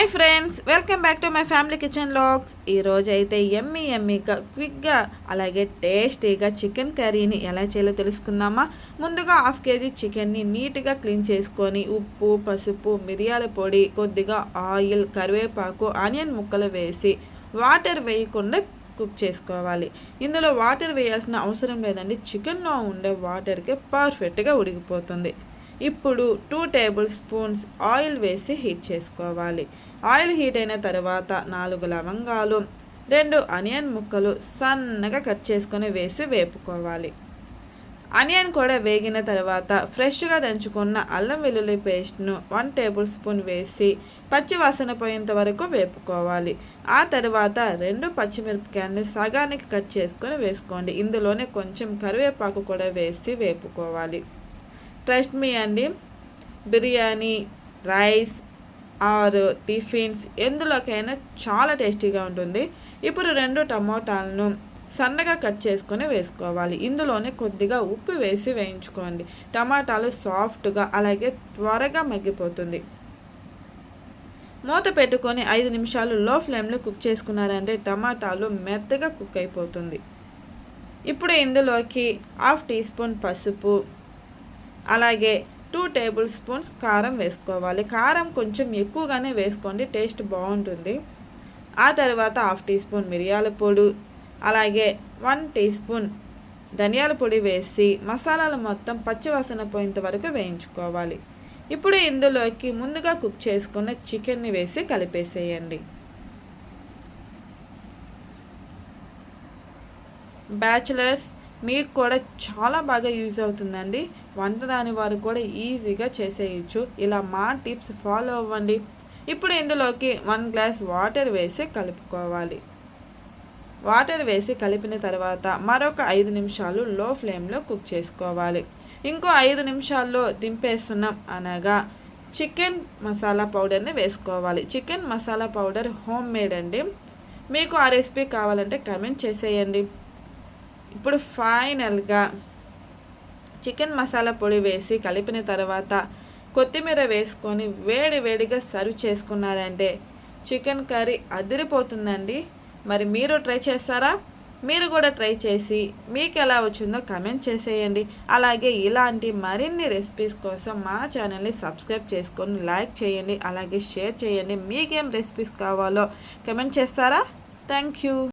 Hi friends welcome back to my family kitchen logs ఈరోజు అయితే Emmy ఎమ్మీగా క్విక్గా అలాగే టేస్టీగా చికెన్ కర్రీని ఎలా చేయాలో తెలుసుకుందామా? ముందుగా హాఫ్ కేజీ చికెన్ని నీట్గా క్లీన్ చేసుకొని ఉప్పు పసుపు మిరియాల పొడి కొద్దిగా ఆయిల్ కరివేపాకు ఆనియన్ ముక్కలు వేసి వాటర్ వేయకుండా కుక్ చేసుకోవాలి. ఇందులో వాటర్ వేయాల్సిన అవసరం లేదండి చికెన్లో ఉండే వాటర్కి పర్ఫెక్ట్గా ఉడికిపోతుంది. ఇప్పుడు టూ టేబుల్ స్పూన్స్ ఆయిల్ వేసి హీట్ చేసుకోవాలి. ఆయిల్ హీట్ అయిన తర్వాత నాలుగు లవంగాలు రెండు అనియన్ ముక్కలు సన్నగా కట్ చేసుకొని వేసి వేపుకోవాలి. అనియన్ కూడా వేగిన తర్వాత ఫ్రెష్గా దంచుకున్న అల్లం వెల్లుల్లి పేస్ట్ను వన్ టేబుల్ స్పూన్ వేసి పచ్చి వాసన పోయేంత వరకు వేపుకోవాలి. ఆ తర్వాత రెండు పచ్చిమిరపకాయలను సగానికి కట్ చేసుకొని వేసుకోండి. ఇందులోనే కొంచెం కరివేపాకు కూడా వేసి వేపుకోవాలి. ట్రస్ట్ మీ అండి. బిర్యానీ రైస్ ఆర్ టిఫిన్స్ ఎందులోకైనా చాలా టేస్టీగా ఉంటుంది. ఇప్పుడు రెండు టమోటాలను సన్నగా కట్ చేసుకొని వేసుకోవాలి. ఇందులోనే కొద్దిగా ఉప్పు వేసి వేయించుకోండి. టమాటాలు సాఫ్ట్గా అలాగే త్వరగా మగ్గిపోతుంది. మూత పెట్టుకొని ఐదు నిమిషాలు లో ఫ్లేమ్లో కుక్ చేసుకున్నారంటే టమాటాలు మెత్తగా కుక్ అయిపోతుంది. ఇప్పుడు ఇందులోకి హాఫ్ టీ స్పూన్ పసుపు అలాగే టూ టేబుల్ స్పూన్స్ కారం వేసుకోవాలి. కారం కొంచెం ఎక్కువగానే వేసుకోండి టేస్ట్ బాగుంటుంది. ఆ తర్వాత హాఫ్ టీ స్పూన్ మిరియాల పొడి అలాగే వన్ టీ స్పూన్ ధనియాల పొడి వేసి మసాలాలు మొత్తం పచ్చివాసన పోయేంత వరకు వేయించుకోవాలి. ఇప్పుడు ఇందులోకి ముందుగా కుక్ చేసుకున్న చికెన్ని వేసి కలిపేసేయండి. బ్యాచులర్స్ మీకు కూడా చాలా బాగా యూజ్ అవుతుందండి. వంట రాని వారు కూడా ఈజీగా చేసేయచ్చు. ఇలా మా టిప్స్ ఫాలో అవ్వండి. ఇప్పుడు ఇందులోకి వన్ గ్లాస్ వాటర్ వేసి కలుపుకోవాలి. వాటర్ వేసి కలిపిన తర్వాత మరొక ఐదు నిమిషాలు లో ఫ్లేమ్లో కుక్ చేసుకోవాలి. ఇంకో ఐదు నిమిషాల్లో దింపేస్తున్నాం అనగా చికెన్ మసాలా పౌడర్ని వేసుకోవాలి. Chicken masala powder home made అండి. మీకు ఆ రెసిపీ కావాలంటే కమెంట్ చేసేయండి. ఇప్పుడు ఫైనల్గా చికెన్ మసాలా పొడి వేసి కలిపిన తర్వాత కొత్తిమీర వేసుకొని వేడి వేడిగా సర్వ్ చేసుకున్నారంటే చికెన్ కర్రీ అదిరిపోతుందండి. మరి మీరు ట్రై చేస్తారా? మీరు కూడా ట్రై చేసి మీకు ఎలా వచ్చిందో కమెంట్ చేసేయండి. అలాగే ఇలాంటి మరిన్ని రెసిపీస్ కోసం మా ఛానల్ని సబ్స్క్రైబ్ చేసుకొని లైక్ చేయండి. అలాగే షేర్ చేయండి. మీకేం రెసిపీస్ కావాలో కమెంట్ చేస్తారా? Thank you.